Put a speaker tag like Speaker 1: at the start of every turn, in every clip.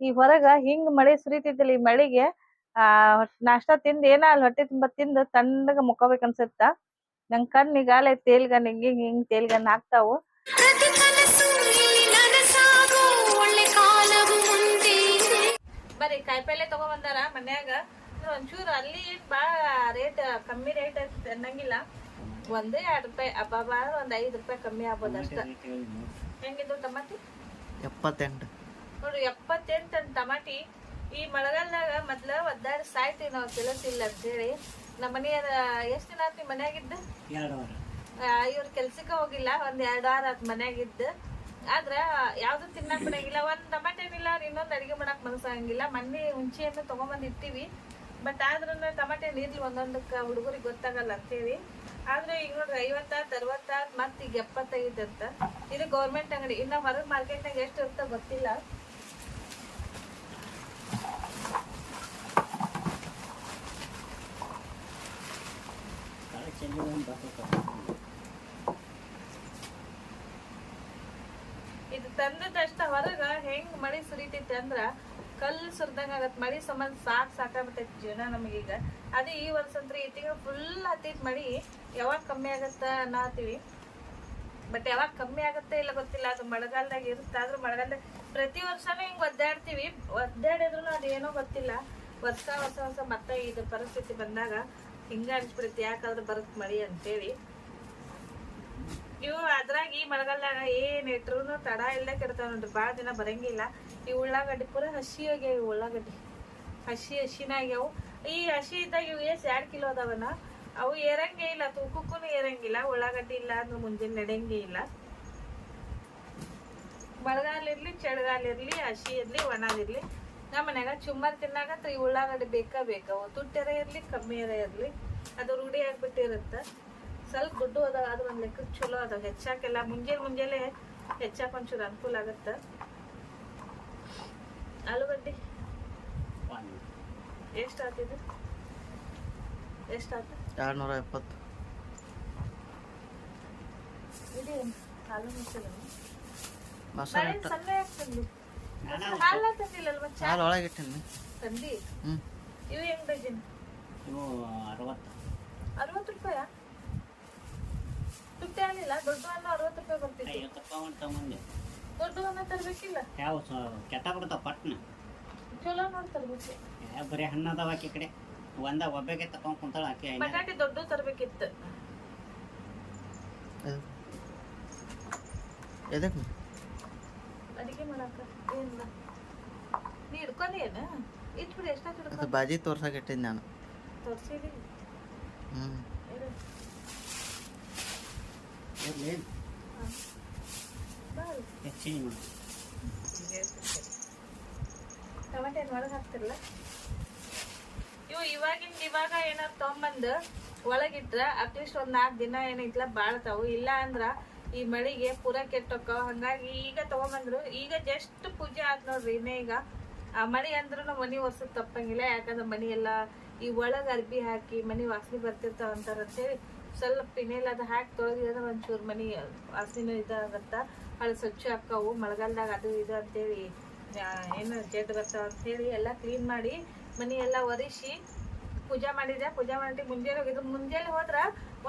Speaker 1: ಈ ಹೊರಗ ಹಿಂಗ್ ಮಳಿ ಸುರಿತೈತಿಲ್ಲ ಈ ಮಳಿಗೆ ಆ ನಾಷ್ಟಾ ತಿಂದ್ ಏನ ಅಲ್ಲಿ ಹೊಟ್ಟೆ ತುಂಬಾ ತಿಂದ್ ತಣ್ಣಗ ಮುಕ್ಕೋಬೇಕ ಅನ್ಸತ್ತ? ನಂಗ್ ಕಣ್ ಈಗಾಲೆ ತೇಲ್ಗನ್ ಹಿಂಗ್ ಹಿಂಗ್
Speaker 2: ಮುಂದೆ ಇದೆ.
Speaker 1: ಬರೀ ಕಾಯಿಪಲ್ಲೆ ತಗೊಂಬಂದಾರ ಮನ್ಯಾಗ. ಒಂಚೂರು ಅಲ್ಲಿ ಏನ್ ಬಾಳ ರೇಟ್ ಕಮ್ಮಿ ರೇಟ್ ಅನ್ನಂಗಿಲ್ಲ. ಒಂದೇ ಎರಡ್ ರೂಪಾಯಿ ಅಬ್ಬಬ್ಬಾ ಒಂದ್ ಐದ್ ರೂಪಾಯಿ ಕಮ್ಮಿ ಆಗ್ಬೋದು ಅಷ್ಟ. ಹೆಂಗಿದ್ದು ಟಮಾಟಿ
Speaker 3: ಎಪ್ಪತ್ತೆಂಟು.
Speaker 1: ನೋಡ್ರಿ ಎಪ್ಪತ್ತೆಂಟು ಟನ್ ಟಮಾಟಿ ಈ ಮಳೆಗಾಲದಾಗ ಮೊದ್ಲ ಒದ್ದಾಡಿ ಸಾಯ್ತೀವಿ ನಾವು ತಿಳಿಸಿಲ್ಲ ಅಂತ ಹೇಳಿ. ನಮ್ಮ ಮನೆಯ ಎಷ್ಟ್ ದಿನ ಆತ್ ಮನ್ಯಾಗಿದ್ದ?
Speaker 4: ಎರಡು ವಾರ.
Speaker 1: ಇವ್ರ ಕೆಲ್ಸಕ್ಕ ಹೋಗಿಲ್ಲ ಒಂದ್ ಎರಡ್ ವಾರ ಆತ್ ಮನ್ಯಾಗಿದ್ದ. ಆದ್ರ ಯಾವ್ದು ತಿನ್ನಕ್ ಬಿಡಂಗಿಲ್ಲ ಒಂದ್ ಟಮಾಟೆ ಏನಿಲ್ಲ ಇನ್ನೊಂದ್ ಅಡಿಗೆ ಮಾಡಕ್ ಮನಸ್ಸಾಗಂಗಿಲ್ಲ ಮೊನ್ನೆ ಹುಂಚಿಯನ್ನು ತಗೊಂಬಂದ್ ಇಟ್ಟಿವಿ. ಬಟ್ ಆದ್ರೂ ಟಮಾಟೆ ನೀರ್ಲಿ ಒಂದೊಂದಕ್ಕ ಹುಡುಗರಿಗೆ ಗೊತ್ತಾಗಲ್ಲ ಅಂತೇಳಿ ಆದ್ರೆ ಈಗ ನೋಡ್ರಿ ಐವತ್ತ ಅರವತ್ತ ಮತ್ ಈಗ ಎಪ್ಪತ್ತೈದು ಅಂತ. ಇದು ಗೌರ್ಮೆಂಟ್ ಅಂಗಡಿ. ಇನ್ನ ಹೊರಗ್ ಮಾರ್ಕೆಟ್ನಾಗ ಎಷ್ಟು ಇರುತ್ತೋ ಗೊತ್ತಿಲ್ಲ
Speaker 4: ಕಾಳು ಚೆಲ್ಲಿ ಒಂದು ಬರ್ತೈತೆ
Speaker 1: ಇದು ತಂದದಷ್ಟ ಹೊರಗ ಹೆಂಗ್ ಮಳಿ ಸುರಿತೈತಿ ಅಂದ್ರ ಕಲ್ಲು ಸುರಿದಂಗ ಆಗತ್. ಮಳಿ ಸಂಬಂಧ ಸಾಕ್ ಸಾಕಾಗ್ಬಿಟ್ಟೈತಿ ಜೀವನ ನಮಗೀಗ ಅದೇ ಈ ವರ್ಷ ಅಂದ್ರೆ ಈ ತಿಂಗಳು ಫುಲ್ ಹತ್ತೈತಿ ಮಳಿ. ಯಾವಾಗ ಕಮ್ಮಿ ಆಗತ್ತ ಅನ್ನತ್ತೀವಿ. ಬಟ್ ಯಾವಾಗ ಕಮ್ಮಿ ಆಗುತ್ತೆ ಇಲ್ಲ ಗೊತ್ತಿಲ್ಲ, ಅದು ಮಳೆಗಾಲದಾಗ ಇರುತ್ತೆ. ಆದ್ರೂ ಮಳೆಗಾಲದಾಗ ಪ್ರತಿ ವರ್ಷನೂ ಹಿಂಗೆ ಒದ್ದಾಡ್ತೀವಿ. ಒದ್ದಾಡಿದ್ರು ಅದೇನೋ ಗೊತ್ತಿಲ್ಲ. ವರ್ಷ ಹೊಸ ಹೊಸ ಮತ್ತೆ ಇದು ಪರಿಸ್ಥಿತಿ ಬಂದಾಗ ಹಿಂಗ ಅನ್ಸ್ಬಿಡುತ್ತೆ. ಯಾಕಾದ್ರೂ ಬರುತ್ತೆ ಮಳಿ ಅಂತೇಳಿ. ಇವು ಅದ್ರಾಗ ಈ ಮಳೆಗಾಲದಾಗ ಏನ್ ಇಟ್ರು ತಡ ಇಲ್ಲೇ ಕೆಡ್ತಾವ ನೋಡ್ರಿ. ಭಾಳ ದಿನ ಬರಂಗಿಲ್ಲ. ಈ ಉಳ್ಳಾಗಡ್ಡಿ ಪೂರ ಹಸಿ ಆಗ್ಯಾವ ಈ ಉಳ್ಳಾಗಡ್ಡಿ. ಹಸಿ ಹಸಿನಾಗ್ಯಾವು ಈ ಹಸಿ ಇದ್ದಾಗ ಇವು ಎಷ್ಟ್ ಎರಡು ಕಿಲೋ ಅದಾವನ? ಅವು ಏರಂಗೆ ಇಲ್ಲ ತೂಕಕ್ಕೂ ಏರಂಗಿಲ್ಲ ಉಳ್ಳಾಗಡ್ಡಿ ಇಲ್ಲ ಅಂದ್ರೆ ಮುಂಜಾನೆ ನಡೆಯಂಗೆ ಇಲ್ಲ. ಮಳೆಗಾಲ ಇರ್ಲಿ ಚಳಿಗಾಲ ಇರ್ಲಿ ಹಸಿ ಇರ್ಲಿ ಒಣದಿರ್ಲಿ ನಮ್ಮ ಮನ್ಯಾಗ ಚುಮ್ಮರ್ ತಿನ್ನಾಗ ಈ ಉಳ್ಳಾಗಡ್ಡಿ ಬೇಕಾ ಬೇಕಾವು ತುಟ್ಟೆರ ಇರ್ಲಿ ಕಮ್ಮಿಯರ ಇರ್ಲಿ. ಅದು ರೂಢಿ ಆಗ್ಬಿಟ್ಟಿರುತ್ತೆ. ಸ್ವಲ್ಪ ದುಡ್ಡು ಅದಾವ ಅದು ಒಂದು ಲೆಕ್ಕ ಚಲೋ ಅದಾವ. ಹೆಚ್ಚಾಕೆಲ್ಲ ಮುಂಜಾನೆ ಮುಂಜಾನೆ ಹೆಚ್ಚಾಕ ಒಂಚೂರು ಅನುಕೂಲ ಆಗುತ್ತೆ. ಆಲೂಗಡ್ಡೆ?
Speaker 4: ಎಷ್ಟು
Speaker 1: ಎಷ್ಟ್ ಆತಿದು ಎಷ್ಟು ಆತ?
Speaker 3: ಎರಡು ನೂರ ಎಪ್ಪತ್ತು ಮಸಾಲೆ
Speaker 1: ಹಾಲ
Speaker 3: ಒಳಗೆ ಇಟ್ಟಿನಿ. ಹ್ಞೂ
Speaker 1: ಇವು ಹೆಂಗ್ ಡಜನ್
Speaker 4: ಇವು ಅರವತ್ತು.
Speaker 1: ಅರವತ್ತು ರೂಪಾಯ? ತುಟ್ಟಿ ಹಾಲಿಲ್ಲ ದೊಡ್ಡ ಹಣ್ಣು ಅರವತ್ತು ರೂಪಾಯಿ ಬರ್ತಿತ್ತು.
Speaker 4: ಐವತ್ತಪ್ಪ ಒಂದು ತಗೊಂಡೆ.
Speaker 1: ದೊಡ್ಡ ಹಣ್ಣು ತರ್ಬೇಕಿಲ್ಲ?
Speaker 4: ಯಾವ ಕೆಟ್ಟ ಬಿಡ್ತಾವ ಪಟ್ನ?
Speaker 1: ಚಲೋ ನೋಡಿ ತರ್ಬೇಕು
Speaker 4: ಯಾ ಬರೀ ಹಣ್ಣು ಅದಾವ ಆಕಿ ಕಡೆ. ಒಂದ ಒಬ್ಬಗೆ ತಕೊಂಡ್ ಕುಂತಾಳ ಆಕೆ ಐನ
Speaker 1: ಬಟಾಟೆ ದೊಡ್ಡ ತರಬೇಕಿತ್ತು.
Speaker 3: ಎದಕ್ಕೆ
Speaker 1: ಅಡಿಗೆ ಮಾಡಾಕ? ಏನಿಲ್ಲ ನೀ ಹಿಡ್ಕೊಂಡೇನ ಇಟ್ಬಿಡಿ ಎಷ್ಟಾತ್
Speaker 3: ಅದು
Speaker 1: ಹಿಡ್ಕೊಂಡು?
Speaker 3: ಬಾಜಿ ತೋರ್ಸಕ್ಕೆ ಇಟ್ಟಿದ್ದು ನಾನು.
Speaker 1: ತೋರ್ಸಿದಿ?
Speaker 3: ಹ್ಞೂ.
Speaker 4: ಇರ್ಲಿ ಮಾಡು.
Speaker 1: ಟಮಾಟೆ ಏನು ಒಳಗೆ ಹಾಕ್ತಿರಲ್ಲ ಇವು ಇವಾಗಿಂದ ಇವಾಗ ಏನಾರು ತೊಗೊಂಬಂದು ಒಳಗಿಟ್ರ ಅಟ್ಲೀಸ್ಟ್ ಒಂದ್ ನಾಲ್ಕು ದಿನ ಏನೈತ್ಲ ಬಾಳ್ತಾವು. ಇಲ್ಲ ಅಂದ್ರ ಈ ಮಳಿಗೆ ಪೂರ ಕೆಟ್ಟಕ್ಕ ಹಂಗಾಗಿ ಈಗ ತಗೊಂಬಂದ್ರು. ಈಗ ಜಸ್ಟ್ ಪೂಜೆ ಆತ್ ನೋಡ್ರಿ ಇನ್ನೇ ಈಗ. ಆ ಮಳಿ ಅಂದ್ರೂ ಮನಿ ಒರ್ಸದ್ ತಪ್ಪಂಗಿಲ್ಲ. ಯಾಕಂದ್ರೆ ಮನಿ ಎಲ್ಲ ಈ ಒಳಗ್ ಅರ್ಬಿ ಹಾಕಿ ಮನಿ ವಾಸನೆ ಬರ್ತಿರ್ತಾವ ಅಂತಾರೆ ಅಂತೇಳಿ ಸ್ವಲ್ಪ ಪಿನೇಲ್ ಅದು ಹಾಕಿ ತೊಳೆದಿದ್ರೆ ಒಂಚೂರು ಮನಿ ವಾಸನೆ ಇದಾಗತ್ತ. ಅಲ್ಲಿ ಸ್ವಚ್ಛ ಹಾಕಾವು ಮಳೆಗಾಲದಾಗ ಅದು ಇದು ಅಂತೇಳಿ ಏನು ಜಡ್ ಬರ್ತಾವ ಅಂತೇಳಿ ಎಲ್ಲ ಕ್ಲೀನ್ ಮಾಡಿ ಮನಿ ಎಲ್ಲ ಒರಿಸಿ ಪೂಜೆ ಮಾಡಿದೆ. ಪೂಜಾ ಮಾಡಿ ಮುಂಜಾನೆ ಹೋಗಿದ್ರು ಮುಂಜಾನೆ ಹೋದ್ರ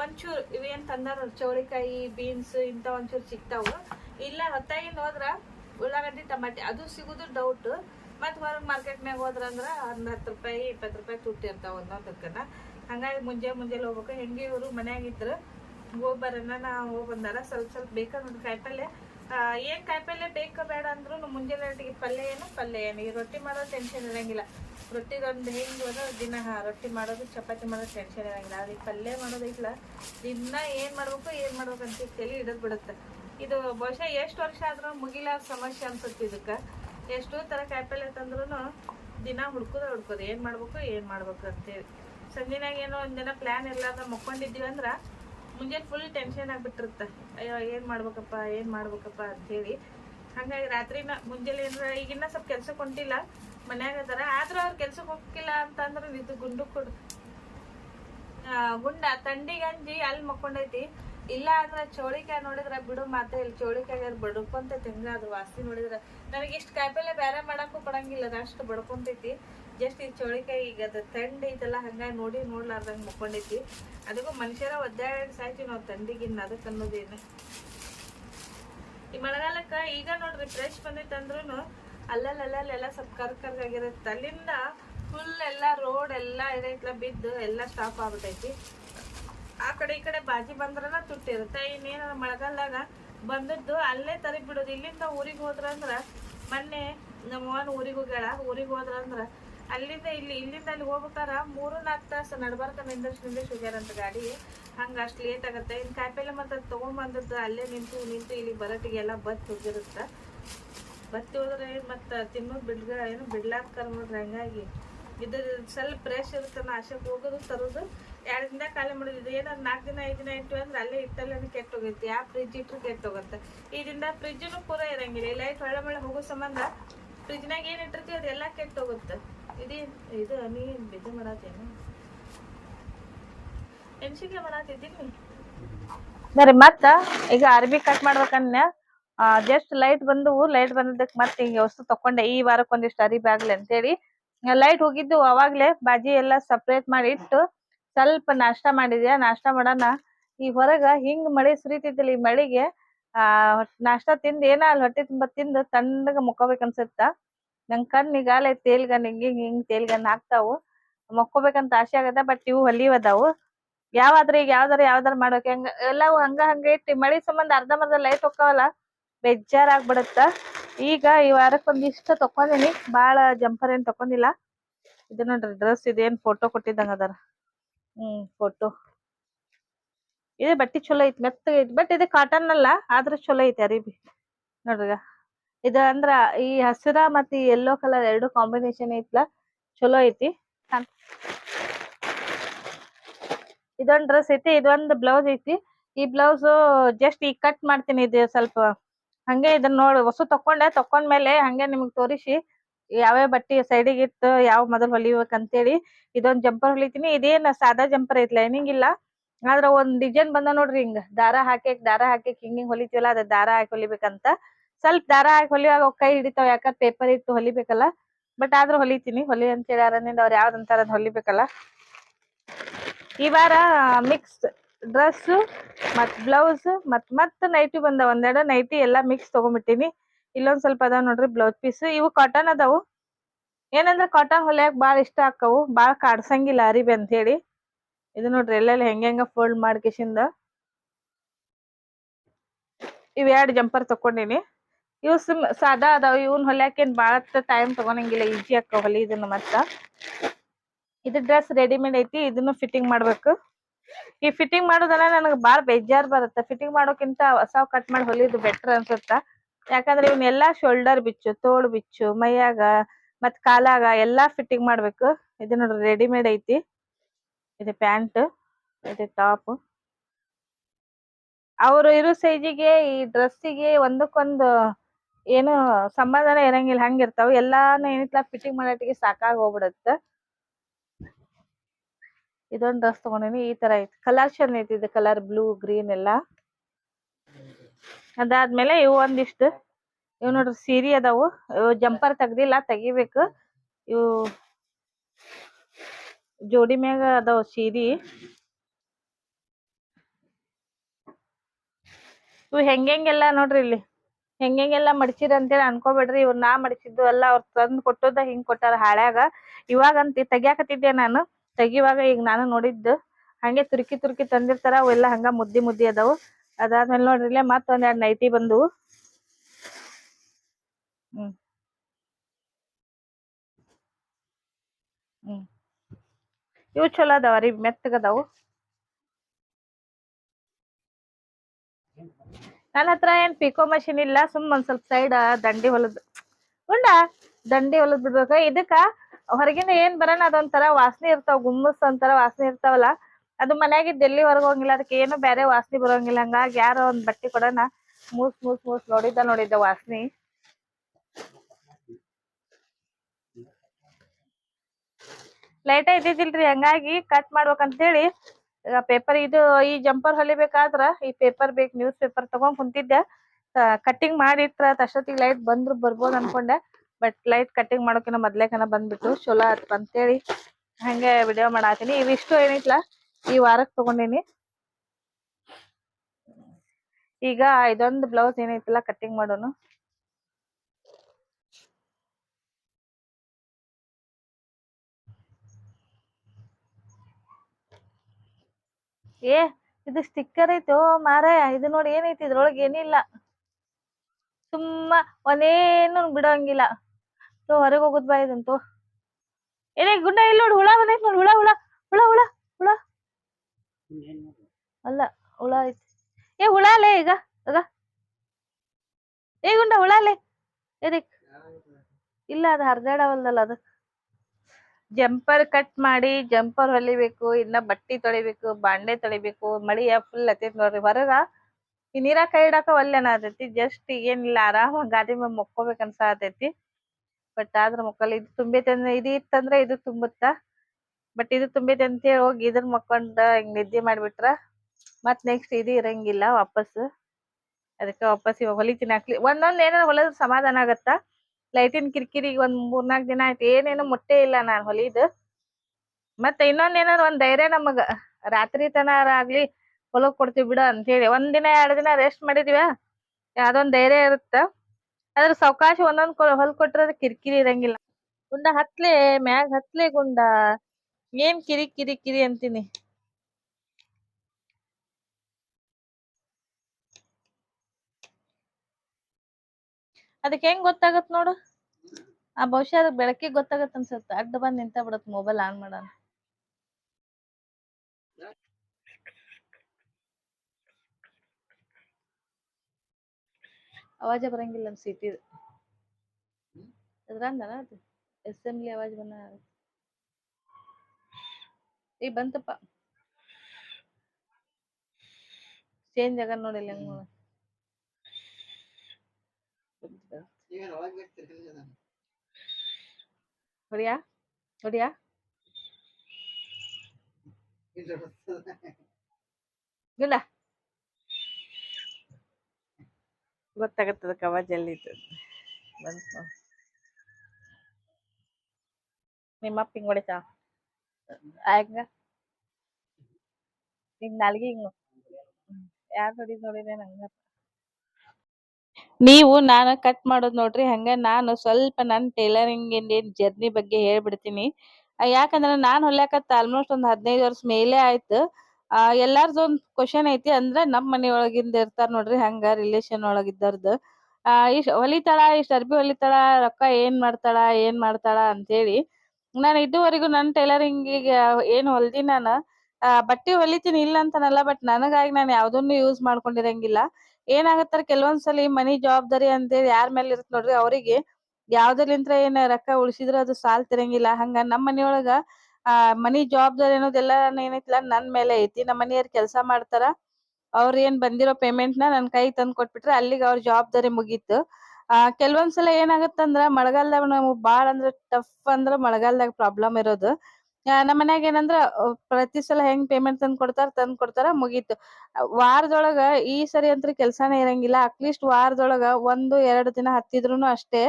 Speaker 1: ಒಂಚೂರು ಇವೇನು ತಂದಾರ ಚೌಳಿಕಾಯಿ ಬೀನ್ಸ್ ಇಂಥ ಒಂಚೂರು ಸಿಗ್ತಾವು. ಇಲ್ಲ, ಹೊತ್ತಾಗಿಂದ ಹೋದ್ರ ಉಳ್ಳಾಗಡ್ಡಿ, ಟಮಾಟಿ, ಅದು ಸಿಗುದು ಡೌಟ್ ಮತ್ತು ಹೊರಗೆ ಮಾರ್ಕೆಟ್ನಾಗ ಹೋದ್ರ ಅಂದ್ರ ಒಂದ್ ಹತ್ತು ರೂಪಾಯಿ, ಇಪ್ಪತ್ತು ರೂಪಾಯಿ ತುಟ್ಟಿ ಇರ್ತಾವ ಒಂದೊಂದಕ್ಕನ. ಹಂಗಾಗಿ ಮುಂಜಾನೆ ಮುಂಜಾನೆ ಹೋಗ್ಬೇಕು. ಹೆಂಗೆ ಇವರು ಮನ್ಯಾಗಿದ್ರು ಬರೋಣ ನಾ ಹೋಗಿ ಬಂದಾರ. ಸ್ವಲ್ಪ ಸ್ವಲ್ಪ ಬೇಕಾದ್ರೆ ಕಾಯಿಪಲ್ಲೆ. ಏನ್ ಕಾಯಿಪಲ್ಲೆ ಬೇಕು ಬೇಡ ಅಂದ್ರು ಮುಂಜಾನೆ ರೊಟ್ಟಿಗೆ ಪಲ್ಯ ಏನು? ಪಲ್ಯ ಏನು? ಈ ರೊಟ್ಟಿ ಮಾಡೋ ಟೆನ್ಷನ್ ಇರಂಗಿಲ್ಲ. ರೊಟ್ಟಿದೊಂದು ಹೆಂಗ್ ದಿನ ರೊಟ್ಟಿ ಮಾಡೋದು, ಚಪಾತಿ ಮಾಡೋದು ಟೆನ್ಷನ್ ಇರಂಗಿಲ್ಲ. ಆದ್ರೆ ಈ ಪಲ್ಯ ಮಾಡೋದೈತ್ಲ ದಿನ ಏನ್ ಮಾಡ್ಬೇಕು ಏನ್ ಮಾಡ್ಬೇಕು ಅಂತ ತಲೆ ಹಿಡಿದ್ ಬಿಡುತ್ತೆ ಇದು ಬಹುಶಃ ಎಷ್ಟು ವರ್ಷ ಆದ್ರೂ ಮುಗಿಲ ಸಮಸ್ಯೆ ಅನ್ಸುತ್ತೆ ಇದಕ್ಕ. ಎಷ್ಟೋ ತರ ಕಾಯಿಪಲ್ಲೆ ತಂದ್ರು ದಿನ ಹುಡ್ಕೋದ ಹುಡ್ಕೋದು. ಏನ್ ಮಾಡ್ಬೇಕು ಏನ್ ಮಾಡ್ಬೇಕು ಅಂತೇಳಿ. ಸಂಜೆನಾಗ ಏನೋ ಒಂದಿನ ಪ್ಲಾನ್ ಇರ್ಲಾರ್ದ ಮಕ್ಕೊಂಡಿದ್ದೀವಿ ಅಂದ್ರ ಮುಂಜಾನೆ ಫುಲ್ ಟೆನ್ಷನ್ ಆಗ್ಬಿಟ್ಟಿರುತ್ತೆ. ಅಯ್ಯೋ, ಏನ್ ಮಾಡ್ಬೇಕಪ್ಪ ಏನ್ ಮಾಡ್ಬೇಕಪ್ಪ ಅಂತೇಳಿ ಹಂಗಾಗಿ ರಾತ್ರಿನ ಮುಂಜಾನೆ ಏನ್ರ ಈಗಿನ್ನ ಸ್ವಲ್ಪ ಕೆಲ್ಸಕ್ಕೆ ಹೊಂಟಿಲ್ಲ. ಮನ್ಯಾಗ ಅದಾರ. ಆದ್ರೂ ಅವ್ರ ಕೆಲ್ಸಕ್ಕೆ ಹೋಗಿಲ್ಲ ಅಂತಂದ್ರೆ ಇದು ಗುಂಡು ಕೊಡು ಗುಂಡ ತಂಡಿಗಂಜಿ ಅಲ್ಲಿ ಮಕ್ಕೊಂಡೈತಿ. ಇಲ್ಲ ಅಂದ್ರೆ ಚೌಳಿಕಾಯಿ ನೋಡಿದ್ರ ಬಿಡು ಮಾತ್ರ ಇಲ್ಲಿ ಚೌಳಿಕಾಯಿ ಬಡ್ಕೊಂತೈತಿ ಹಂಗ ಅದ್ರ ವಾಸಿ ನೋಡಿದ್ರ. ನನಗೆ ಇಷ್ಟು ಕಾಯಿಪಲ್ಲೆ ಬೇರೆ ಮಾಡಕ್ಕೂ ಕೊಡಂಗಿಲ್ಲ, ಅದ ಅಷ್ಟು ಬಡ್ಕೊಂತೈತಿ. ಜಸ್ಟ್ ಈಗ ಚೌಳಿಕಾಯಿ ಈಗ ಅದು ತಂಡ ಐತಲ್ಲ, ಹಂಗಾಗಿ ನೋಡಿ ನೋಡ್ಲಾರ್ದಂಗೆ ಮುಕ್ಕೊಂಡೈತಿ ಅದಕ್ಕೂ ಮನುಷ್ಯರ ಒದ್ದಾಡಿ ಸಾಯ್ತಿ ನಾವು ತಂಡಿಗಿನ್ನ ಅದಕ್ಕೆ ಅನ್ನೋದೇನು. ಈ ಮಳೆಗಾಲಕ್ಕ ಈಗ ನೋಡ್ರಿ ಫ್ರೆಶ್ ಬಂದೈತೆ ಅಂದ್ರೂ ಅಲ್ಲಲ್ಲಲ್ಲೆಲ್ಲ ಸ್ವಲ್ಪ ಕರ್ ಕರ್ಗಾಗಿರುತ್ತೆ ಅಲ್ಲಿಂದ ಫುಲ್ ಎಲ್ಲ ರೋಡ್ ಎಲ್ಲ ಇದೈತ್ಲ ಬಿದ್ದು ಎಲ್ಲ ಸ್ಟಾಪ್ ಆಗ್ಬಿಟ್ಟೈತಿ ಆ ಕಡೆ ಈ ಕಡೆ ಬಾಜಿ ಬಂದ್ರನ ತುಟ್ಟಿರುತ್ತೆ. ಇನ್ನೇನ ಮಳೆಗಾಲದಾಗ ಬಂದದ್ದು ಅಲ್ಲೇ ತರಿ ಬಿಡೋದು ಇಲ್ಲಿಂದ ಊರಿಗೆ ಹೋದ್ರಂದ್ರ ಮೊನ್ನೆ ನಮ್ಮ ಊರಿಗೆ ಹೋಗ್ಯಾಳ. ಊರಿಗೆ ಹೋದ್ರಂದ್ರ ಅಲ್ಲಿಂದ ಇಲ್ಲಿ, ಇಲ್ಲಿಂದ ಅಲ್ಲಿ ಹೋಗ್ಬೇಕಾರ ಮೂರು ನಾಲ್ಕು ತಾಸು ನಡ್ಬಾರ್ಕ ನಿಂದಿರ್ಸಿ ಶುಗರ್ ಅಂತ ಗಾಡಿ. ಹಂಗೆ ಅಷ್ಟು ಲೇಟ್ ಆಗುತ್ತೆ. ಇನ್ನು ಕಾಯಿಪಲ್ಲೆ ಮತ್ತೆ ತೊಗೊಂಬಂದದ್ದು ಅಲ್ಲೇ ನಿಂತು ನಿಂತು ಇಲ್ಲಿ ಬರೋಟಿಗೆಲ್ಲ ಬತ್ತಿ ಹೋಗಿರುತ್ತೆ. ಬತ್ತಿ ಹೋದ್ರೆ ಮತ್ತು ತಿನ್ನೋದು ಬಿಡ್ಗ, ಏನು ಬಿಡ್ಲಾಕ್ತಾರ ನೋಡ್ರಿ ಹಂಗಾಗಿ. ಇದು ಸ್ವಲ್ಪ ಫ್ರೆಶ್ ಇರುತ್ತೆ ನಾಶಕ್ಕೆ ಹೋಗೋದು, ತರೋದು. ಎರಡು ದಿನ ಖಾಲಿ ಮಾಡೋದು, ಇದು ಏನಾದ್ರು ನಾಲ್ಕು ದಿನ, ಐದು ದಿನ ಇಟ್ಟು ಅಂದ್ರೆ ಅಲ್ಲೇ ಇಟ್ಟಲ್ಲೇ ಕೆಟ್ಟ ಹೋಗುತ್ತೆ ಯಾವ ಫ್ರಿಜ್ ಇಟ್ಟರು ಕೆಟ್ಟ ಹೋಗುತ್ತೆ ಇದರಿಂದ ಫ್ರಿಜ್ಜನ್ನು ಪೂರ ಇರಂಗಿಲ್ಲ. ಇಲ್ಲ ಲೈಟ್ ಹೊಳೆ ಮಳೆ ಹೋಗೋ ಸಂಬಂಧ ಫ್ರಿಜ್ನಾಗ ಏನು ಇಟ್ಟಿರ್ತೀವಿ ಅದೆಲ್ಲ ಕೆಟ್ಟ ಇದೇ ಬಿದ್ದು ಮಾಡತ್ತೇನು ಮಾಡತ್ತಿದ್ದೀನಿ ಸರಿ, ಮತ್ತ ಈಗ ಅರ್ಬಿ ಕಟ್ ಮಾಡ್ಬೇಕನ್ನ ಜಸ್ಟ್ ಲೈಟ್ ಬಂದವು ಲೈಟ್ ಬಂದಿದ್ದಕ್ಕೆ ಮತ್ತೆ ಹಿಂಗೆ ವಸ್ತು ತಕೊಂಡೆ ಈ ವಾರಕ್ಕೆ ಒಂದಿಷ್ಟು ಅರಿಬಿ ಆಗ್ಲಿ ಅಂತೇಳಿ. ಲೈಟ್ ಹೋಗಿದ್ದು ಅವಾಗ್ಲೇ ಬಾಜಿ ಎಲ್ಲ ಸಪ್ರೇಟ್ ಮಾಡಿ ಇಟ್ಟು ಸ್ವಲ್ಪ ನಾಷ್ಟ ಮಾಡಿದ್ಯಾ? ನಾಷ್ಟ ಮಾಡೋಣ. ಈ ಹೊರಗ ಹಿಂಗ್ ಮಳೆ ಸುರಿತಿದ್ದಿಲ್ಲ ಈ ಮಳೆಗೆ. ಆ, ನಾಷ್ಟ ತಿಂದ್ ಏನ ಅಲ್ಲಿ ಹೊಟ್ಟೆ ತುಂಬಾ ತಿಂದು ತಣ್ಣಗ ಮುಕ್ಕೋಬೇಕ್ ಅನ್ಸುತ್ತ ನಂಗ್ ಕಣ್ಣಿಗಾಲೆ ತೇಲ್ಗನ್ ಹಿಂಗ್ ಹಿಂಗ್ ಹಿಂಗ್ ತೇಲ್ಗನ್ ಹಾಕ್ತಾವು. ಮಕ್ಕೋಬೇಕಂತ ಆಸೆ ಆಗದ ಬಟ್ ಇವು ಹೊಲಿವದಾವು ಯಾವಾದ್ರ ಈಗ ಯಾವ್ದಾರ ಯಾವ್ದಾರ ಮಾಡೋಕೆ ಹಂಗ, ಎಲ್ಲವೂ ಹಂಗ ಹಂಗ ಇಟ್ಟು, ಮಳಿ ಸಂಬಂಧ ಅರ್ಧಂಬರ್ಧ ಲೈಟ್ ಹೋಗ್ತಾವಲ್ಲ ಬೇಜಾರ್ ಆಗ್ಬಿಡತ್ತ ಈಗ ಈ ವಾರಕ್ಕೆ ಒಂದಿಷ್ಟು ತಕೊಂಡಿನಿ ಬಾಳ ಜಂಪರ್ ಏನ್ ತಕೊಂಡಿಲ್ಲ ಇದು ನೋಡ್ರಿ ಡ್ರೆಸ್ ಇದೇನ್ ಫೋಟೋ ಕೊಟ್ಟಿದ್ದಂಗ ಅದಾರ. ಹ್ಮ್ ಫೋಟೋ ಇದು ಬಟ್ಟಿ ಚಲೋ ಐತಿ ಮೆತ್ತಗೈತಿ ಬಟ್ ಇದು ಕಾಟನ್ ಅಲ್ಲ, ಆದ್ರೂ ಚಲೋ ಐತಿ ಅರಿಬಿ. ನೋಡ್ರಿಗ. ಇದ ಅಂದ್ರ ಈ ಹಸಿರ ಮತ್ತ ಈ ಯೆಲ್ಲೋ ಕಲರ್ ಎರಡು ಕಾಂಬಿನೇಷನ್ ಐತ್ಲ, ಚಲೋ ಐತಿ. ಇದೊಂದ್ ಡ್ರೆಸ್ ಐತಿ ಇದೊಂದ್ ಬ್ಲೌಸ್ ಐತಿ. ಈ ಬ್ಲೌಸ್ ಜಸ್ಟ್ ಈಗ ಕಟ್ ಮಾಡ್ತೀನಿ ಇದು ಸ್ವಲ್ಪ. ಹಂಗೆ ಇದನ್ನ ನೋಡಿ ಹೊಸ ತಕೊಂಡೆ ಮೇಲೆ ಹಂಗೆ ನಿಮ್ಗ್ ತೋರಿಸಿ ಯಾವ್ಯಾವ ಬಟ್ಟಿ ಸೈಡಿಗೆ ಇತ್ತು, ಯಾವ ಮೊದಲ್ ಹೊಲಿಬೇಕ್ ಅಂತೇಳಿ ಇದೊಂದ್ ಜಂಪರ್ ಹೊಲಿತೀನಿ. ಇದೇನ್ ಸಾದಾ ಜಂಪರ್ ಐತಿ ಲೈನಿಂಗ್ ಇಲ್ಲ. ಆದ್ರ ಒಂದ್ ಡಿಸೈನ್ ಬಂದ ನೋಡ್ರಿ ಹಿಂಗ. ದಾರ ಹಾಕಿ ದಾರ ಹಾಕಿ ಹಿಂಗ್ ಹಿಂಗ್ ಹೊಲಿತೀವಲ್ಲ, ಅದ ದಾರ ಹಾಕಿ ಹೊಲಿಬೇಕಂತ. ಸ್ವಲ್ಪ ದಾರ ಹಾಕಿ ಹೊಲಿಯುವಾಗ ಕೈ ಹಿಡಿತಾವ. ಯಾಕಂದ್ರೆ ಪೇಪರ್ ಇಟ್ಟು ಹೊಲಿಬೇಕಲ್ಲ. ಬಟ್ ಆದ್ರೂ ಹೊಲಿತೀನಿ. ಹೊಲಿ ಅಂತ ಹೇಳಿ ಅವ್ರು ಅವ್ರ ಯಾವ್ದ್ ಅಂತಾರ ಅದ್ ಹೊಲಿಬೇಕಲ್ಲ. ಈ ವಾರ ಮಿಕ್ಸ್ ಡ್ರೆಸ್ ಮತ್ ಬ್ಲೌಸ್ ಮತ್ ಮತ್ ನೈಟಿ ಬಂದಾವ. ಒಂದೆರಡು ನೈಟಿ ಎಲ್ಲಾ ಮಿಕ್ಸ್ ತಗೊಂಡ್ಬಿಟ್ಟಿನಿ ಇಲ್ಲೊಂದ್ ಸ್ವಲ್ಪ ಅದಾವ ನೋಡ್ರಿ ಬ್ಲೌಸ್ ಪೀಸ್ ಇವು ಕಾಟನ್ ಅದಾವು. ಏನಂದ್ರ ಕಾಟನ್ ಹೊಲಿಯಾಕ ಬಾಳ ಇಷ್ಟ ಆಕ್ಕವು. ಬಾಳ ಕಾಡ್ಸಂಗಿಲ್ಲ ಅರಿಬಿ ಅಂತ ಹೇಳಿ. ಇದು ನೋಡ್ರಿ ಎಲ್ಲೆಲ್ಲ ಹೆಂಗ ಹೆಂಗ ಫೋಲ್ಡ್ ಮಾಡ್ಕೇಶಿಂದ. ಇವ್ ಎರಡ್ ಜಂಪರ್ ತಕೊಂಡಿನಿ ಇವು ಸಿಮ್ ಸಾದಾ ಅದಾವ. ಇವನ್ ಹೊಲಿಯಾಕೇನ್ ಬಾಳ ಟೈಮ್ ತಗೊಳಂಗಿಲ್ಲ ಈಜಿ ಅಕ್ಕ ಹೊಲಿ ಇದನ್ನ ಮತ್ತ. ಇದು ಡ್ರೆಸ್ ರೆಡಿಮೇಡ್ ಐತಿ. ಇದನ್ನು ಫಿಟ್ಟಿಂಗ್ ಮಾಡ್ಬೇಕು. ಈ ಫಿಟ್ಟಿಂಗ್ ಮಾಡೋದಲ್ಲ ನನಗೆ ಬಾಳ ಬೇಜಾರ್ ಬರುತ್ತೆ. ಫಿಟ್ಟಿಂಗ್ ಮಾಡೋಕ್ಕಿಂತ ಹೊಸಾವ್ ಕಟ್ ಮಾಡಿ ಹೊಲಿಯೋದು ಬೆಟರ್ ಅನ್ಸುತ್ತ? ಯಾಕಂದ್ರೆ ಇವನ್ನೆಲ್ಲಾ ಶೋಲ್ಡರ್ ಬಿಚ್ಚು, ತೋಳು ಬಿಚ್ಚು, ಮೈಯಾಗ ಮತ್ ಕಾಲಾಗ ಎಲ್ಲಾ ಫಿಟ್ಟಿಂಗ್ ಮಾಡ್ಬೇಕು. ಇದು ನೋಡ್ರಿ ರೆಡಿಮೇಡ್ ಐತಿ. ಇದು ಪ್ಯಾಂಟ್, ಇದು ಟಾಪ್. ಅವ್ರು ಇರೋ ಸೈಜಿಗೆ ಈ ಡ್ರೆಸ್ಸಿಗೆ ಒಂದಕ್ಕೊಂದು ಏನು ಸಮಾಧಾನ ಇರಂಗಿಲ್ಲ ಹಂಗಿರ್ತಾವ ಎಲ್ಲಾನು ಏನಿತ್ಲ ಫಿಟ್ಟಿಂಗ್ ಮಾಡೋಟಿಗೆ ಸಾಕಾಗಿ ಹೋಗ್ಬಿಡತ್ತ. ಇದೊಂದು ಡ್ರೆಸ್ ತಗೊಂಡಿನಿ, ಈ ತರ ಐತಿ. ಕಲರ್ ಚಂದ ಐತಿ ಇದು ಕಲರ್ ಬ್ಲೂ ಗ್ರೀನ್ ಎಲ್ಲಾ. ಅದಾದ್ಮೇಲೆ ಇವು ಒಂದಿಷ್ಟು. ಇವ್ ನೋಡ್ರಿ ಸೀರೆ ಅದಾವು. ಇವು ಜಂಪರ್ ತೆಗ್ದಿಲ್ಲ, ತೆಗಿಬೇಕು. ಇವು ಜೋಡಿ ಮ್ಯಾಗ ಅದಾವ ಸೀರಿ. ಇವು ಹೆಂಗೆಂಗೆಲ್ಲ ನೋಡ್ರಿ ಇಲ್ಲಿ. ಹೆಂಗೆಂಗೆಲ್ಲ ಮಡ್ಚಿರ ಅಂತೇಳಿ ಅನ್ಕೋಬೇಡ್ರಿ. ಇವ್ ನಾ ಮಡಿಸಿದ್ದು ಎಲ್ಲ ಅವ್ರ ತಂದ್ ಕೊಟ್ಟದ ಹಿಂಗ್ ಕೊಟ್ಟಾರ ಹಾಳ್ಯಾಗ. ಇವಾಗಂತ ತೆಗ್ಯಾಕತ್ತಿದ್ದೆ ನಾನು. ತೆಗಿವಾಗ ಈಗ ನಾನು ನೋಡಿದ್ದು. ಹಂಗೆ ತುರ್ಕಿ ತುರ್ಕಿ ತಂದಿರ್ತಾರ, ಅವೆಲ್ಲ ಹಂಗ ಮುದ್ದಿ ಮುದ್ದಿ ಅದಾವು. ಅದಾದ್ಮೇಲೆ ನೋಡ್ರಿ ಇಲ್ಲೇ ಮತ್ತ್ ಒಂದೆರಡ್ ನೈಟಿ ಬಂದು ಹ್ಮ್. ಹ್ಮ್. ಇವು ಚಲೋ ಅದಾವ ರೀ ಮೆತ್ತಗದಾವು ನನ್ನ ಹತ್ರ ಏನ್ ಪಿಕೋ ಮಷಿನ್ ಇಲ್ಲ ಸುಮ್ ಒಂದ್ ಸ್ವಲ್ಪ ಸೈಡ್ ದಂಡಿ ಹೊಲದ್ ಉಂಡ, ದಂಡಿ ಹೊಲದ್ ಬಿಡ್ಬೇಕ. ಇದಕ್ಕ ಹೊರಗಿನ ಏನ್ ಬರೋಣ ಅದೊಂಥರ ವಾಸನೆ ಇರ್ತಾವ, ಗುಮ್ಮಸ್ ಒಂಥರ ವಾಸನೆ ಇರ್ತಾವಲ್ಲ, ಅದು ಮನ್ಯಾಗಿದ್ದ ಎಲ್ಲಿ ಹೊರಗ್ ಹೋಗಿಲ್ಲ ಅದಕ್ಕೆ ಏನು ಬೇರೆ ವಾಸನೆ ಬರೋಂಗಿಲ್ಲ. ಹಂಗಾಗಿ ಯಾರೋ ಒಂದ್ ಬಟ್ಟೆ ಕೊಡೋಣ. ಮೂಸ್ ಮೂಸ್ ಮೂಸ್ ನೋಡಿದ್ದ ನೋಡಿದ್ದ ವಾಸನೆ. ಲೈಟ ಇದ್ದಿದ್ದಿಲ್ರಿ, ಹಂಗಾಗಿ ಕಟ್ ಮಾಡ್ಬೇಕಂತ ಹೇಳಿ ಈಗ ಪೇಪರ್ ಇದು ಈ ಜಂಪರ್ ಹೊಲಿಬೇಕಾದ್ರ ಈ ಪೇಪರ್ ಬೇಕು ನ್ಯೂಸ್ ಪೇಪರ್ ತಗೊಂಡ್ ಕುಂತಿದ್ದೆ. ಕಟ್ಟಿಂಗ್ ಮಾಡಿಟ್ರ ಅಷ್ಟೊತ್ತಿಗೆ ಲೈಟ್ ಬಂದ್ರು ಬರ್ಬೋದು ಅನ್ಕೊಂಡೆ. ಬಟ್ ಲೈಟ್ ಕಟ್ಟಿಂಗ್ ಮಾಡೋಕಿನ ಮೊದ್ಲೇಕನ ಬಂದ್ಬಿಟ್ಟು ಚಲೋ ಆತ್ ಅಂತೇಳಿ ಹಂಗೆ ವಿಡಿಯೋ ಮಾಡಾತೀನಿ. ಇವಿಷ್ಟು ಏನೈತ್ಲ? ಈ ವಾರಕ್ಕೆ ತಗೊಂಡಿನಿ. ಈಗ ಇದೊಂದು ಬ್ಲೌಸ್ ಏನೈತಿಲ್ಲ ಕಟ್ಟಿಂಗ್ ಮಾಡೋನು. ಏ, ಇದು ಸ್ಟಿಕ್ಕರ್ ಐತೋ ಮಾರಾಯ ಇದು ನೋಡಿ ಏನೈತಿ ಇದ್ರೊಳಗೆ ಏನಿಲ್ಲ. ಸುಮ್ಮ ಒಂದೇನು ಬಿಡೋಂಗಿಲ್ಲ. ತೋ, ಹೊರಗೆ ಹೋಗುದ್ ಬಾ ಇದಂತೂ ಏನೇ ಗುಂಡ ಇಲ್ಲ ನೋಡಿ, ಹುಳ ಬಂದೈತಿ ನೋಡು, ಹುಳ ಹುಳ ಹುಳ ಹುಳ ಹುಳ. ಅಲ್ಲ, ಹುಳ ಐತಿ. ಏ, ಹುಳ ಅಲ್ಲೇ ಈಗ ಅದ ಏ, ಗುಂಡ, ಹುಳ ಅಲ್ಲೇ ಎದಕ್ ಇಲ್ಲ, ಅದು ಹರಿದಾಡವಲ್ದಲ್ಲ ಅದು. ಜಂಪರ್ ಕಟ್ ಮಾಡಿ ಜಂಪರ್ ಹೊಲಿಬೇಕು, ಇನ್ನ ಬಟ್ಟಿ ತೊಳಿಬೇಕು, ಬಾಂಡೆ ತೊಳಿಬೇಕು ಮಳಿ ಫುಲ್ ಹತ್ತೈತಿ ನೋಡ್ರಿ. ಹೊರಗ ಈ ನೀರ ಕೈ ಇಡಾಕ ಒಲ್ಲೆನ ಜಸ್ಟ್ ಏನಿಲ್ಲ ಆರಾಮ ಗಾದಿ ಮೇಲೆ ಮಕ್ಕೋಬೇಕ್ ಅನ್ಸಾತೈತಿ ಬಟ್ ಆದ್ರ ಮಕ್ಕಳು ಇದು ತುಂಬೈತೆ ಅಂದ್ರೆ ಇದು ಇತ್ತಂದ್ರೆ ಇದು ತುಂಬುತ್ತ? ಬಟ್ ಇದು ಅಂತ ಹೇಳಿ ಹೋಗಿ ಇದನ್ನ ಮಕ್ಕೊಂಡ ಹಿಂಗ್ ನಿದ್ದೆ ಮಾಡ್ಬಿಟ್ರ ಮತ್ ನೆಕ್ಸ್ಟ್ ಇದು ಇರಂಗಿಲ್ಲ ವಾಪಸ್. ಅದಕ್ಕೆ ವಾಪಸ್ ಇವಾಗ ಹೊಲಿತೀನಿ. ಹಾಕ್ಲಿ ಒಂದೊಂದ್ ಏನಾರ ಹೊಲದ್ರ ಸಮಾಧಾನ ಆಗತ್ತ? ಲೈಟಿನ್ ಕಿರಿಕಿರಿಗೆ ಒಂದ್ ಮೂರ್ನಾಲ್ಕ್ ದಿನ ಆಯ್ತು. ಏನೇನು ಮುಟ್ಟೆ ಇಲ್ಲ ನಾನ್ ಹೊಲಿದ್. ಮತ್ತೆ ಇನ್ನೊಂದ್ ಏನಾರ ಒಂದ್ ಧೈರ್ಯ ನಮಗ. ರಾತ್ರಿ ತನಾರ ಆಗ್ಲಿ ಹೊಲಕ್ ಕೊಡ್ತೀವಿ ಬಿಡ ಅಂತ ಹೇಳಿ ಒಂದ್ ದಿನ, ಎರಡ್ ದಿನ ರೆಸ್ಟ್ ಮಾಡಿದಿವ. ಒಂದ್ ಧೈರ್ಯ ಇರುತ್ತ. ಅದ್ರ ಸಾವಕಾಶ ಒಂದೊಂದ್ ಹೊಲ್ ಅದ್ ಕಿರಿಕಿರಿ ಇರಂಗಿಲ್ಲ. ಗುಂಡ ಹತ್ಲೆ, ಮ್ಯಾಗ್ ಹತ್ಲೆ ಗುಂಡ. ಏನ್ ಕಿರಿ ಕಿರಿ ಕಿರಿ ಅಂತೀನಿ. ಅದಕ್ಕೆ ಹೆಂಗ್ ಗೊತ್ತಾಗತ್ ನೋಡು. ಆ ಬಹುಶಃ ಅದಕ್ಕೆ ಬೆಳಕಿಗೆ ಗೊತ್ತಾಗತ್ ಅನ್ಸತ್ತ. ಅಡ್ಡ ಬಂದ್ ನಿಂತ ಬಿಡತ್ ಮೊಬೈಲ್ ಆನ್ ಮಾಡೋಣ. ಅವಾಜ ಬರಂಗಿಲ್ಲ ನಮ್ ಸಿಟಿ ಅದ್ರಂದನ ಅದು? ಅಸೆಂಬ್ಲಿ ಅವಾಜ್ ಬನ್ನ ಈಗ ಬಂತಪ್ಪ. ಚೇಂಜ್ ಆಗ ನೋಡಿಲ್ಲ ಹೆಂಗ್ ನೋಡ. ಹೊಡಿಯಾ? ಹೊಡಿಯಾ? ಇಲ್ಲ. ಗೊತ್ತಾಗತ್ತದ ಕವಾಜ್ ಎಲ್ಲಿತ್ತು ಬಂತು ನಿಮ್ಮ ನಿಮ್ಮಪ್ಪ ಹಿಂಗ್ ಹೊಡಿತಾ? ಹಂಗ? ಹಿಂಗ್ ನಾಲ್ಗಿ ಹಿಂಗ್ ಯಾರು ಹೊಡಿದ್ ನೋಡಿದ್ರೆ ನಂಗ ನೀವು ನಾನು ಕಟ್ ಮಾಡೋದು ನೋಡ್ರಿ, ಹಂಗ ನಾನು ಸ್ವಲ್ಪ ನನ್ ಟೈಲರಿಂಗ್ ಏನ್ ಜರ್ನಿ ಬಗ್ಗೆ ಹೇಳ್ಬಿಡ್ತೀನಿ. ಯಾಕಂದ್ರೆ ನಾನ್ ಹೊಲ್ಯಾಕತ್ತ ಆಲ್ಮೋಸ್ಟ್ ಒಂದ್ ಹದಿನೈದು ವರ್ಷ ಮೇಲೆ ಆಯ್ತು. ಎಲ್ಲಾರ್ದು ಒಂದ್ ಕ್ವಶನ್ ಐತಿ ಅಂದ್ರ ನಮ್ ಮನಿಯೊಳಗಿಂದ ಇರ್ತಾರ ನೋಡ್ರಿ, ಹಂಗ ರಿಲೇಶನ್ ಒಳಗಿದ್ದವ್ರದ್ದು ಆ ಇಷ್ಟ ಹೊಲಿತಾಳ, ಇಷ್ಟ ಅರ್ಬಿ ಹೊಲಿತಾಳ, ರೊಕ್ಕ ಏನ್ ಮಾಡ್ತಾಳ ಏನ್ ಮಾಡ್ತಾಳ ಅಂತೇಳಿ ನಾನ್ ಇದುವರೆಗೂ ನನ್ ಟೈಲರಿಂಗ್ ಏನ್ ಹೊಲ್ದಿ ನಾನ ಆ, ಬಟ್ಟೆ ಹೊಲಿತೀನಿ ಇಲ್ಲ ಅಂತನಲ್ಲ ಬಟ್ ನನಗಾಗಿ ನಾನ್ ಯಾವ್ದನ್ನು ಯೂಸ್ ಮಾಡ್ಕೊಂಡಿರಂಗಿಲ್ಲ. ಏನಾಗತ್ತಾರ ಕೆಲವೊಂದ್ಸಲಿ ಮನಿ ಜವಾಬ್ದಾರಿ ಅಂತೇಳಿ ಯಾರ್ ಮೇಲೆ ಇರುತ್ತೆ ನೋಡ್ರಿ, ಅವ್ರಿಗೆ ಯಾವ್ದ್ರಲಿಂತ್ರ ಏನ್ ರೊಕ್ಕ ಉಳಿಸಿದ್ರ ಅದು ಸಾಲ್ ತಿರಂಗಿಲ್ಲ ಹಂಗ ನಮ್ಮ ಮನಿಯೊಳಗ, ಆ, ಮನಿ ಜವಾಬ್ದಾರಿ ಅನ್ನೋದೆಲ್ಲ ಏನೈತಿಲ್ಲ, ನನ್ ಮೇಲೆ ಐತಿ. ನಮ್ಮ ಮನೆಯವ್ರ ಕೆಲ್ಸ ಮಾಡ್ತಾರ, ಅವ್ರ ಏನ್ ಬಂದಿರೋ ಪೇಮೆಂಟ್ನ ನನ್ ಕೈ ತಂದ್ ಕೊಟ್ಬಿಟ್ರೆ ಅಲ್ಲಿಗೆ ಅವ್ರ ಜವಾಬ್ದಾರಿ ಮುಗೀತು. ಆ, ಕೆಲವೊಂದ್ಸಲ ಏನಾಗತ್ತಂದ್ರ ಮಳೆಗಾಲದಾಗ ನಮಗ್ ಬಾಳ ಅಂದ್ರ ಟಫ್ ಅಂದ್ರ ಮಳೆಗಾಲದಾಗ ಪ್ರಾಬ್ಲಮ್ ಇರೋದು. ಆ, ನಮ್ ಮನ್ಯಾಗ ಏನಂದ್ರ ಪ್ರತಿ ಸಲ ಹೆಂಗ್ ಪೇಮೆಂಟ್ ತಂದ್ ಕೊಡ್ತಾರ ತಂದ್ ಕೊಡ್ತಾರ ಮುಗೀತು. ವಾರದೊಳಗ ಈ ಸರಿ ಅಂತ್ರ ಕೆಲ್ಸಾನೇ ಇರಂಗಿಲ್ಲ. ಅಟ್ಲೀಸ್ಟ್ ವಾರದೊಳಗ ಒಂದು ಎರಡ್ ದಿನ ಹತ್ತಿದ್ರುನು ಅಷ್ಟೇ.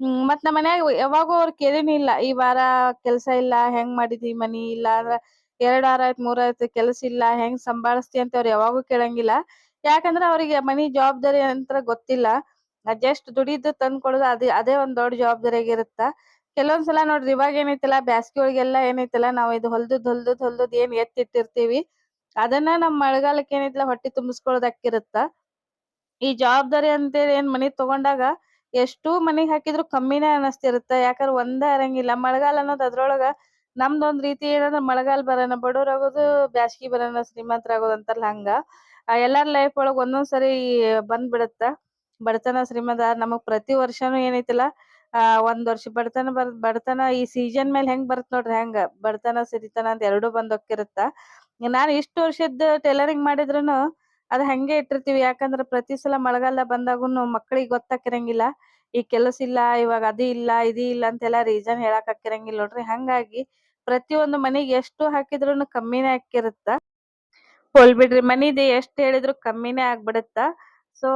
Speaker 1: ಹ್ಮ್ ಮತ್ ನಮ್ ಮನ್ಯಾಗ ಯಾವಾಗೂ ಅವ್ರ ಕೇಳಿನೇ ಇಲ್ಲ. ಈ ವಾರ ಕೆಲ್ಸ ಇಲ್ಲ ಹೆಂಗ್ ಮಾಡಿದಿ ಮನಿ ಇಲ್ಲ ಅಂದ್ರ ಎರಡ್ ವಾರ ಆಯ್ತ್ ಮೂರ್ ಆಯ್ತ್ ಕೆಲ್ಸ ಇಲ್ಲ ಹೆಂಗ್ ಸಂಭಾಳಿಸ್ತಿ ಅಂತ ಅವ್ರ ಯಾವಾಗೂ ಕೇಳಂಗಿಲ್ಲ. ಯಾಕಂದ್ರ ಅವ್ರಿಗೆ ಮನಿ ಜವಾಬ್ದಾರಿ ಅಂತ ಗೊತ್ತಿಲ್ಲ. ಜಸ್ಟ್ ದುಡಿದು ತಂದ್ ಕೊಡೋದು ಅದೇ ಅದೇ ಒಂದ್ ದೊಡ್ಡ ಜವಾಬ್ದಾರಿ ಆಗಿರುತ್ತ ಕೆಲವೊಂದ್ಸಲ ನೋಡ್ರಿ ಇವಾಗ ಏನೈತಿಲ್ಲ ಬ್ಯಾಸ್ಗಿ ಒಳಗೆಲ್ಲ ಏನೈತಿಲ್ಲ ನಾವ್ ಇದು ಹೊಲ್ದದ್ ಹೊಲ್ದದ್ ಹೊಲ್ದದ್ ಏನ್ ಎತ್ತಿಟ್ಟಿರ್ತೀವಿ. ಅದನ್ನ ನಮ್ ಮಳೆಗಾಲಕ್ಕೆ ಏನೈತಿಲ್ಲ ಹೊಟ್ಟಿ ತುಂಬಿಸ್ಕೊಳ್ಳೋದ್ ಅಕ್ಕಿರುತ್ತ? ಈ ಜವಾಬ್ದಾರಿ ಅಂತೇಳಿ ಏನ್ ಮನಿ ತಗೊಂಡಾಗ ಎಷ್ಟು ಮನಿಗ್ ಹಾಕಿದ್ರು ಕಮ್ಮಿನೇ ಅನಸ್ತಿರುತ್ತ ಯಾಕಂದ್ರೆ ಒಂದೇ ಇರಂಗಿಲ್ಲ. ಮಳೆಗಾಲ ಅನ್ನೋದ್ ಅದ್ರೊಳಗ ನಮ್ದೊಂದ್ ರೀತಿ ಏನಂದ್ರ ಮಳೆಗಾಲ ಬರೋಣ ಬಡವ್ರ ಆಗೋದು ಬ್ಯಾಸ್ಗಿ ಬರೋಣ ಶ್ರೀಮಂತರಾಗೋದು ಅಂತಾರಲ್ಲ ಹಂಗ. ಎಲ್ಲಾರ ಎಲ್ಲಾರ್ ಲೈಫ್ ಒಳಗ್ ಒಂದೊಂದ್ ಸರಿ ಬಂದ್ ಬಿಡುತ್ತ ಬಡತನ, ಶ್ರೀಮಂತ, ನಮಗ್ ಪ್ರತಿ ವರ್ಷನು ಏನೈತಿಲ್ಲ ಆ, ಒಂದ್ ವರ್ಷ ಬಡತನ ಬರ್, ಬಡತನ ಈ ಸೀಸನ್ ಮೇಲೆ ಹೆಂಗ್ ಬರ್ತ ನೋಡ್ರಿ ಹೆಂಗ? ಬಡತನ, ಸಿರಿತನ ಅಂತ ಎರಡು ಬಂದ್ ಹೋಗ್ತಿರುತ್ತ ನಾನ್ ಇಷ್ಟ ವರ್ಷದ ಟೈಲರಿಂಗ್ ಮಾಡಿದ್ರುನು ಅದ್ ಹಂಗೆ ಇಟ್ಟಿರ್ತೀವಿ. ಯಾಕಂದ್ರ ಪ್ರತಿ ಸಲ ಮಳೆಗಾಲ ಬಂದಾಗುನು ಮಕ್ಳಿಗೆ ಗೊತ್ತಾಕಿರಂಗಿಲ್ಲ. ಈ ಕೆಲಸ ಇಲ್ಲ, ಇವಾಗ ಅದು ಇಲ್ಲ, ಇದು ಇಲ್ಲ ಅಂತೆಲ್ಲ ರೀಸನ್ ಹೇಳಕ್ ಹಾಕಿರಂಗಿಲ್ಲ ನೋಡ್ರಿ. ಹಂಗಾಗಿ ಪ್ರತಿಯೊಂದು ಮನೆಗೆ ಎಷ್ಟು ಹಾಕಿದ್ರುನು ಕಮ್ಮಿನೇ ಆಕ್ಕಿರುತ್ತ ಹೋಲ್ ಬಿಡ್ರಿ, ಮನಿದು ಎಷ್ಟ್ ಹೇಳಿದ್ರು ಕಮ್ಮಿನೇ ಆಗ್ಬಿಡುತ್ತ. ಸೊ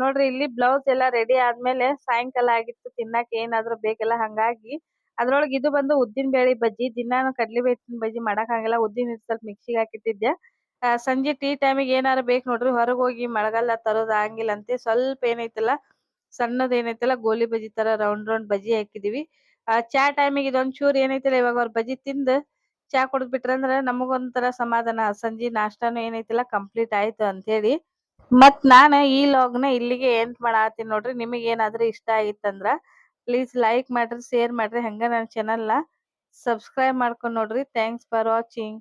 Speaker 1: ನೋಡ್ರಿ, ಇಲ್ಲಿ ಬ್ಲೌಸ್ ಎಲ್ಲ ರೆಡಿ ಆದ್ಮೇಲೆ ಸಾಯಂಕಾಲ ಆಗಿತ್ತು ತಿನ್ನಾಕ ಏನಾದ್ರು ಬೇಕಲ್ಲ, ಹಂಗಾಗಿ. ಅದ್ರೊಳಗೆ ಇದು ಬಂದು ಉದ್ದಿನ ಬೇಳೆ ಬಜ್ಜಿ, ದಿನಾನು ಕಡ್ಲಿ ಬೇಳೆ ಬಜ್ಜಿ ಮಾಡಕ್ ಆಗಲ್ಲ, ಉದ್ದಿನ ಸ್ವಲ್ಪ ಮಿಕ್ಸಿಗೆ ಹಾಕಿಟ್ಟಿದ್ದೆ. ಸಂಜೆ ಟೀ ಟೈಮಿಗೆ ಏನಾರ ಬೇಕು ನೋಡ್ರಿ, ಹೊರಗೆ ಹೋಗಿ ಮಳೆಗಾಲ ತರೋದ್ ಆಗಿಲ್ಲ ಅಂತೆ ಸ್ವಲ್ಪ ಏನೈತಲ್ಲ, ಸಣ್ಣದ ಏನೈತಲ್ಲ, ಗೋಲಿ ಬಜ್ಜಿ ತರ ರೌಂಡ್ ರೌಂಡ್ ಬಜ್ಜಿ ಹಾಕಿದೀವಿ. ಚಾ ಟೈಮಿಗೆ ಇದೊಂದ್ ಚೂರ್ ಏನೈತಲ್ಲ, ಇವಾಗ ಅವ್ರ ಬಜ್ಜಿ ತಿಂದು ಚಾ ಕುಡ್ದ್ ಬಿಟ್ರಂದ್ರ ನಮಗೊಂಥರ ಸಮಾಧಾನ. ಸಂಜೆ ನಾಷ್ಟಾನು ಏನೈತಿಲ್ಲ ಕಂಪ್ಲೀಟ್ ಆಯ್ತು ಅಂತ ಹೇಳಿ ಮತ್ ನಾನ ಈ ಲಾಗ್ನ ಇಲ್ಲಿಗೆ ಎಂಡ್ ಮಾಡಾತೀನಿ ನೋಡ್ರಿ. ನಿಮಗೆ ಏನಾದ್ರೂ ಇಷ್ಟ ಆಗಿತ್ತಂದ್ರ ಪ್ಲೀಸ್ ಲೈಕ್ ಮಾಡ್ರಿ ಶೇರ್ ಮಾಡ್ರಿ. ಹಂಗ ನನ್ನ ಚಾನೆಲ್ನ ಸಬ್ಸ್ಕ್ರೈಬ್ ಮಾಡ್ಕೊಂಡ್ ನೋಡ್ರಿ. Thanks for watching